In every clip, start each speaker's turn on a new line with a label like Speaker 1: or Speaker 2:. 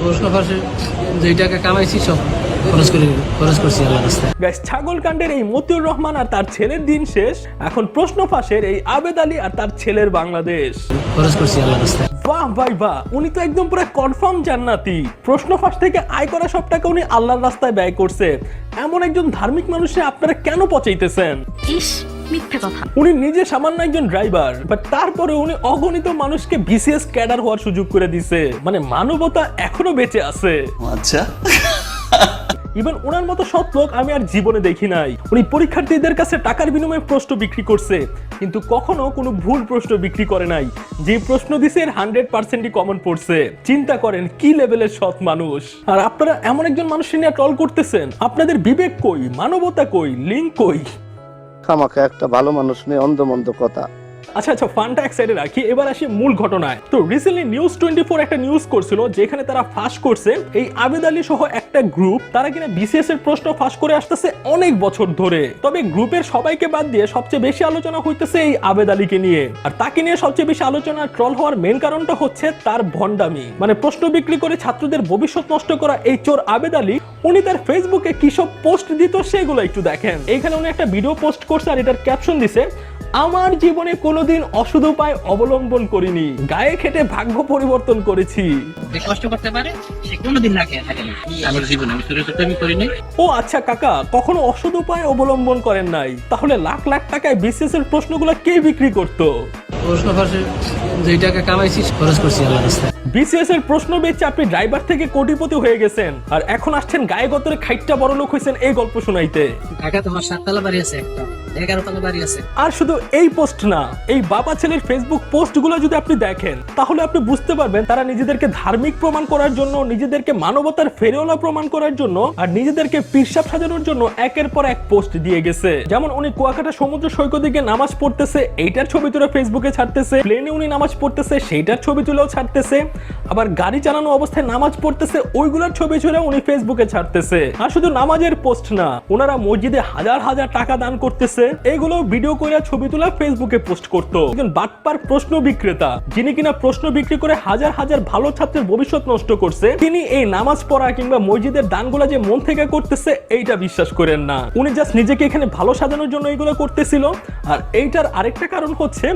Speaker 1: ফাঁসে যেই টাকা কামাইছি সব খরচ করি খরচ করছি আল্লাহ রাস্তায়।
Speaker 2: গ্যাস ছাগল কাণ্ডের এই মতিউর রহমান আর তার ছেলের দিন শেষ। এখন প্রশ্ন ফাঁসের এই আবেদ আলী আর তার ছেলের বাংলাদেশ।
Speaker 1: খরচ করছি আল্লাহ রাস্তায়।
Speaker 2: বাহ ভাই বাহ উনি তো একদম পুরো কনফার্ম জান্নাতি। প্রশ্ন ফাঁস থেকে আয় করা সব টাকা উনি আল্লাহর রাস্তায় ব্যয় করছে। এমন একজন ধার্মিক মানুষে আপনারা কেন পচাইতেছেন?
Speaker 3: ইস মিথ্যে কথা।
Speaker 2: উনি নিজে সামান্য একজন ড্রাইভার বাট তারপরে উনি অগণিত মানুষকে বিসিএস ক্যাডার হওয়ার সুযোগ করে দিছে। মানে মানবতা এখনও বেঁচে আছে।
Speaker 4: আচ্ছা।
Speaker 2: ইভেন ওনার মতো সৎ লোক আমি আর জীবনে দেখি নাই। উনি পরীক্ষার্থীদের কাছে টাকার বিনিময়ে প্রশ্ন বিক্রি করছে কিন্তু কখনো কোনো ভুল প্রশ্ন বিক্রি করে নাই। যে প্রশ্ন দিছে এর হান্ড্রেড পার্সেন্টই কমন পড়ছে। চিন্তা করেন কি লেভেলের সৎ মানুষ? আর আপনারা এমন একজন মানুষের নিয়ে ট্রল করতেছেন? আপনাদের বিবেক কই? মানবতা কই? লিঙ্ক কই?
Speaker 5: খামাখা একটা ভালো মানুষ নিয়ে অন্ধমন্দ কথা।
Speaker 2: আচ্ছা আচ্ছা ফানটা এক সাইডে রাখি, এবার আসি মূল ঘটনায়। তো রিসেন্টলি নিউজ টোয়েন্টি ফোর একটা নিউজ করছিল, যেখানে তারা ফাঁস করছে। এই আবেদ আলী সহ একটা গ্রুপ তারা কিনা বিসিএস এর প্রশ্ন ফাঁস করে আসতেছে অনেক বছর ধরে। তবে গ্রুপের সবাইকে বাদ দিয়ে সবচেয়ে বেশি আলোচনা হইতেছে এই আবেদ আলীকে নিয়ে। আর তাকে নিয়ে সবচেয়ে বেশি আলোচনা ট্রল হওয়ার মেন কারণটা হচ্ছে তার ভণ্ডামি। মানে প্রশ্ন বিক্রি করে ছাত্রদের ভবিষ্যৎ নষ্ট করা এই চোর আবেদ আলী, উনি তার ফেসবুকে কি সব পোস্ট দিত সেগুলো একটু দেখেন। এখানে উনি একটা ভিডিও পোস্ট করছে আর এটার ক্যাপশন দিছে আমার জীবনে কোনোদিন অসুধ উপায় অবলম্বন করিনি। গায়ে খেটে ভাগ্য পরিবর্তন করেছি।
Speaker 6: যে কষ্ট করতে পারে সে কোনোদিন না খেয়ে থাকে না। আমার জীবনে আমি চুরি চুরি আমি করিনি।
Speaker 2: ও আচ্ছা কাকা কখনো অসৎ উপায় অবলম্বন করেন নাই। তাহলে লাখ লাখ টাকায় বিসিএস এর প্রশ্নগুলো কে বিক্রি করতো?
Speaker 1: প্রশ্ন ফাঁসে যেই টাকা কামাইছি খরচ করছি আল্লাহ রাস্তায়।
Speaker 2: বিসিএস এর প্রশ্ন বেচে আপনি ড্রাইভার থেকে কোটিপতি হয়ে গেছেন। আর এখন আসছেন গায়ে গতরে খাইটটা বড় লোক হয়েছেন এই গল্প শোনাইতে।
Speaker 6: ঢাকা তোমার সাততলা বাড়ি আছে একটা।
Speaker 2: আর শুধু এই পোস্ট না, এই বাবা ছেলের ফেসবুক পোস্টগুলো যদি আপনি দেখেন, তাহলে আপনি বুঝতে পারবেন তারা নিজেদেরকে ধার্মিক প্রমাণ করার জন্য, নিজেদেরকে মানবতার ফেরিওয়ালা প্রমাণ করার জন্য আর নিজেদেরকে সাজানোর জন্য একের পর এক পোস্ট দিয়ে গেছে। যেমন উনি কুয়াকাটা সমুদ্র নামাজ পড়তেছে, এইটার ছবি তুলে ফেসবুকে ছাড়তেছে প্লেনে উনি নামাজ পড়তেছে, সেইটার ছবি তুলেও ছাড়তেছে, আবার গাড়ি চালানো অবস্থায় নামাজ পড়তেছে, ওইগুলোর ছবি তুলে উনি ফেসবুকে ছাড়তেছে। আর শুধু নামাজের পোস্ট না ওনারা মসজিদে হাজার হাজার টাকা দান করতেছে এইগুলো ভিডিও করে ছবি তোলা ফেসবুকে পোস্ট করতো। একজন বাটপার প্রশ্ন বিক্রেতা, যিনি কিনা প্রশ্ন বিক্রি করে হাজার হাজার ভালো ছাত্রের ভবিষ্যৎ নষ্ট করছে, তিনি এই নামাজ পড়া কিংবা মসজিদের দানগুলা যে মন থেকে করতেছে, এইটা বিশ্বাস করেন না। উনি জাস্ট নিজেকে এখানে ভালো সাজানোর জন্য এইগুলো করতেছিল। আর এইটার আরেকটা কারণ হচ্ছে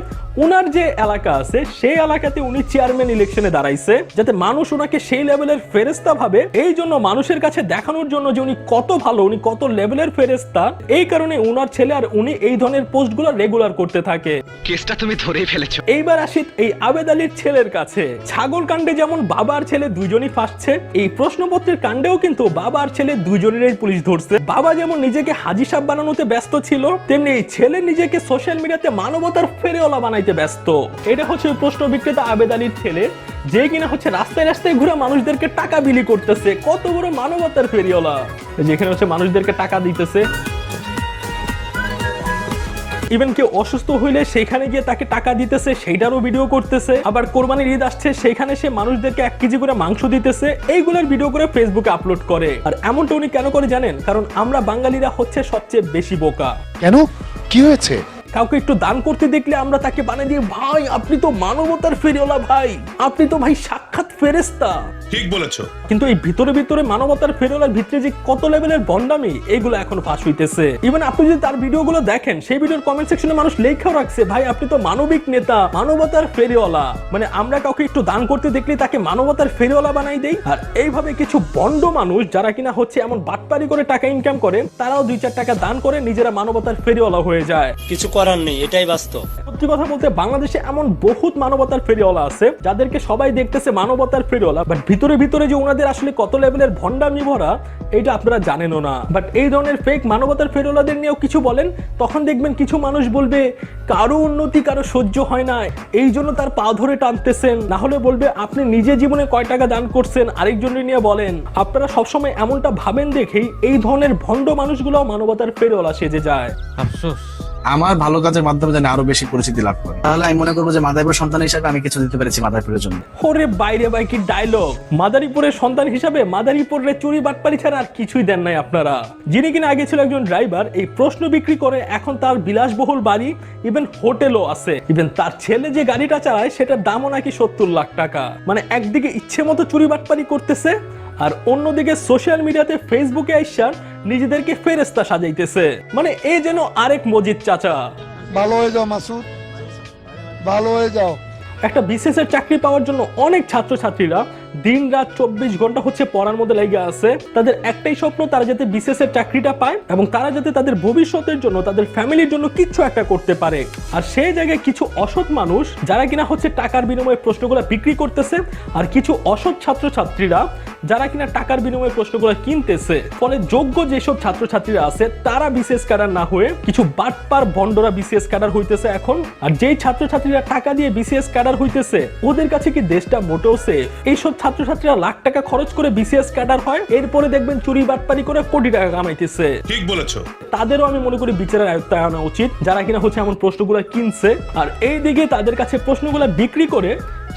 Speaker 2: ওনার যে এলাকা আছে, সেই এলাকাতে উনি চেয়ারম্যান ইলেকশনে দাঁড়াইছে, যাতে মানুষ ওনাকে সেই লেভেলের ফেরেস্তা ভাবে। এই জন্য মানুষের কাছে দেখানোর জন্য যে উনি কত ভালো, উনি কত লেভেলের ফেরেস্তা এই কারণে ওনার ছেলে আর উনি এই ধরনের পোস্টগুলো রেগুলার করতে থাকে।
Speaker 7: কেসটা তুমি ধরেই ফেলেছো।
Speaker 2: এইবার আসি এই আবেদ আলীর ছেলের কাছে। ছাগল কাণ্ডে যেমন বাবা আর ছেলে দুইজনই ফাঁসছে এই প্রশ্নপত্রের কাণ্ডেও কিন্তু বাবা আর ছেলে দুইজনেরই পুলিশ ধরছে। বাবা যেমন নিজেকে হাজি সাহেব বানানোতে ব্যস্ত ছিল তেমনি এই ছেলে নিজেকে সোশ্যাল মিডিয়াতে মানবতার ফেরেওয়ালা বানাইতে ব্যস্ত। এটা হচ্ছে প্রশ্ন বিক্রেতা আবেদ আলীর ছেলে যে কিনা হচ্ছে রাস্তায় রাস্তায় ঘুরে মানুষদেরকে টাকা বিলি করতেছে। কত বড় মানবতার ফেরিওয়ালা। যেখানে হচ্ছে মানুষদেরকে টাকা দিতেছে। ইভেন কেউ অসুস্থ হইলে সেখানে গিয়ে তাকে টাকা দিতেছে, সেইটারও ভিডিও করতেছে। আবার কোরবানির ঈদ আসছে, সেখানে সে মানুষদেরকে এক কেজি করে মাংস দিতেছে। এইগুলোর ভিডিও করে ফেসবুকে আপলোড করে। আর এমনটা উনি কেন করে জানেন? কারণ আমরা বাঙালিরা হচ্ছে সবচেয়ে বেশি বোকা।
Speaker 8: কেন? কি হয়েছে?
Speaker 2: কাউকে একটু দান করতে দেখলে আমরা তাকে বানিয়ে দিয়ে ভাই আপনি তো মানবতার ফেরিওয়ালা ভাই। আপনি তো ভাই সাক্ষাৎ ফেরেস্তা
Speaker 9: ঠিক বলেছ।
Speaker 2: কিন্তু এই ভিতরে ভিতরে মানবতার ফেরোলার ভিতরে যে কত লেভেলের বন্ডামি এগুলো এখন ফাঁস হইতেছে। ইভেন আপনি যদি তার ভিডিওগুলো দেখেন সেই ভিডিওর কমেন্ট সেকশনে মানুষ লেখাও রাখছে ভাই আপনি তো মানবিক নেতা মানবতার ফেরিওয়ালা মানে আমরা কাউকে একটু দান করতে দেখলে তাকে মানবতার ফেরিওয়ালা বানাই দেই। আর এইভাবে কিছু বন্ড মানুষ যারা কিনা হচ্ছে এমন বাটপারি করে টাকা ইনকাম করে তারাও দুই চার টাকা দান করে নিজেরা মানবতার ফেরিওয়ালা হয়ে যায়।
Speaker 10: কিছু করার নেই এটাই বাস্তব।
Speaker 2: সত্যি কথা বলতে বাংলাদেশে এমন বহুত মানবতার ফেরিওয়ালা আছে যাদেরকে সবাই দেখতেছে মানবতার ফেরিওয়ালা বাট ভিতরে ভিতরে যে ওনাদের আসলে কত লেভেলের ভণ্ডামি ভরা এটা আপনারা জানেনও না। বাট এই ধরনের ফেক মানবতার ফেরিওয়ালাদের নিয়েও কিছু বলেন তখন দেখবেন কিছু মানুষ বলবে কারও উন্নতি কারও সহ্য হয় না এই জন্য তার পা ধরে টানতেছেন। না হলে বলবে আপনি নিজে জীবনে কয় টাকা দান করছেন? আরেকজনের নিয়ে বলেন আপনারা সবসময় এমনটা ভাবেন দেখেই এই ধরনের ভণ্ড মানুষগুলো মানবতার ফেরিওয়ালা সেজে যায়।
Speaker 11: আফসোস।
Speaker 4: আমার ভালো কাজের মাধ্যমে যেন আরও বেশি পরিচিতি লাভ করে। তাহলে আমি মনে করব যে মাদারীপুর সন্তান হিসেবে আমি কিছু দিতে পেরেছি মাদারীপুরের জন্য।
Speaker 2: ওরে বাইরে বাই কি ডায়লগ মাদারীপুরের সন্তান হিসাবে মাদারীপুরের চুরি বাটপারি ছাড়া আর কিছুই দেন নাই আপনারা। যিনি কিনা আগে ছিল একজন ড্রাইভার এই প্রশ্ন বিক্রি করে এখন তার বিলাসবহুল বাড়ি ইভেন হোটেলও আছে। ইভেন তার ছেলে যে গাড়িটা চালায়, সেটার দামও নাকি সত্তর লাখ টাকা। মানে একদিকে ইচ্ছে মতো চুরি বাটপারি করতেছে, আর অন্যদিকে সোশ্যাল মিডিয়াতে ফেসবুকে আইসার নিজেদেরকে ফেরেস্তা সাজাইতেছে। মানে এ যেন আরেক মজিদ চাচা।
Speaker 7: ভালো হয়ে যাও মাসুদ। ভালো হয়ে যাও।
Speaker 2: একটা বিসিএস এর চাকরি পাওয়ার জন্য অনেক ছাত্রছাত্রীরা দিন রাত চব্বিশ ঘণ্টা হচ্ছে পড়ার মধ্যে লেগে আছে। তাদের একটাই স্বপ্ন, তারা যাতে বিসিএস এর চাকরিটা পায় এবং তারা যাতে তাদের ভবিষ্যতের জন্য, তাদের ফ্যামিলির জন্য কিছু একটা করতে পারে। আর সেই জায়গায় কিছু অসৎ মানুষ, যারা কিনা হচ্ছে টাকার বিনিময়ে প্রশ্নগুলো বিক্রি করতেছে, আর কিছু অসৎ ছাত্রছাত্রীরা, যারা কিনা টাকার বিনিময়ে প্রশ্নগুলো কিনতেছে। ফলে যোগ্য যেসব ছাত্রছাত্রীরা আছে, তারা বিশেষ ক্যাডার না হয়ে কিছু বাটপার ভন্ডরা বিসিএস ক্যাডার হইতেছে এখন। আর যেই ছাত্রছাত্রীরা টাকা দিয়ে বিসিএস ক্যাডার হইতেছে, ওদের কাছে কি দেশটা মোটেও সেফ এইসব ছাত্রছাত্রীরা লাখ টাকা খরচ করে বিসিএস ক্যাডার হয়। এরপরে দেখবেন চুরি বাটপারি করে কোটি টাকা কামাইতেছে।
Speaker 8: ঠিক বলেছ।
Speaker 2: তাদেরও আমি মনে করি বিচারের আয়ত্তায় আনা উচিত। যারা কিনা হচ্ছে এমন প্রশ্নগুলো কিনছে। আর এই দিকে তাদের কাছে প্রশ্নগুলো বিক্রি করে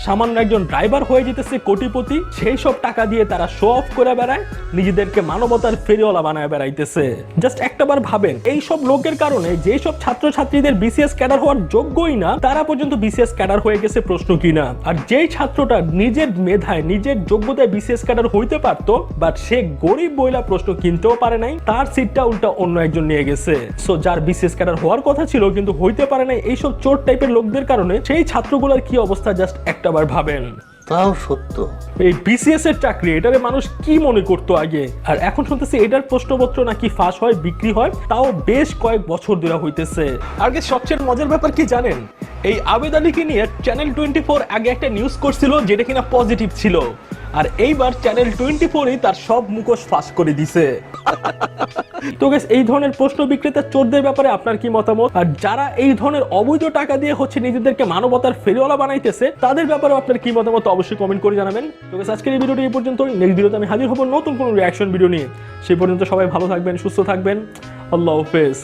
Speaker 2: সামান্য একজন ড্রাইভার হয়ে যেতেছে কোটিপতি, সেই সব টাকা দিয়ে তারা শো অফ করে বেড়ায়, নিজেদেরকে মানবতার ফেরিওয়ালা বানায় বেড়াইতেছে। জাস্ট একটাবার ভাবেন, এই সব লোকের কারণে যেই সব ছাত্রছাত্রীদের বিসিএস ক্যাডার হওয়ার যোগ্যই না, তারা পর্যন্ত বিসিএস ক্যাডার হয়ে গেছে প্রশ্ন কিনা আর যেই ছাত্রটা নিজের মেধায়, নিজের যোগ্যতায় বিসিএস ক্যাডার হইতে পারতো বাট সে গরিব বইলা প্রশ্ন কিনতেও পারে নাই, তার সিটটা উল্টা অন্য একজন নিয়ে গেছে। সো যার বিসিএস ক্যাডার হওয়ার কথা ছিল, কিন্তু হইতে পারে নাই, এইসব চোর টাইপের লোকদের কারণে, সেই ছাত্রগুলোর কি অবস্থা? জাস্ট একটাবার ভাবেন?
Speaker 5: তাও সত্য।
Speaker 2: এই বিসিএস এর চাকরি এটারে মানুষ কি মনে করতো আগে? আর এখন শুনতেছি এটার প্রশ্নপত্র নাকি ফাঁস হয় বিক্রি হয় তাও বেশ কয়েক বছর ধরে হইতেছে। আগে সবচেয়ে মজার ব্যাপার কি জানেন? এই আবেদ আলীকে নিয়ে চ্যানেল টোয়েন্টি ফোর আগে একটা নিউজ করছিল যেটা কিনা পজিটিভ ছিল। আর এইবার চ্যানেল টোয়েন্টি ফোরই তার সব মুখোশ ফাঁস করে দিছে। তো গেস এই ধরনের প্রশ্ন বিক্রেতা চোরদের ব্যাপারে আপনার কি মতামত? আর যারা এই ধরনের অবৈধ টাকা দিয়ে হচ্ছে নিজেদেরকে মানবতার ফেরিওয়ালা বানাইতেছে, তাদের ব্যাপারে আপনার কি মতামত অবশ্যই কমেন্ট করে জানাবেন। তো গেস আজকের এই ভিডিওটি এই পর্যন্ত নেক্সট ভিডিওতে আমি হাজির হব নতুন কোনো রিয়াকশন ভিডিও নিয়ে। সেই পর্যন্ত সবাই ভালো থাকবেন, সুস্থ থাকবেন। আল্লাহ হাফেজ।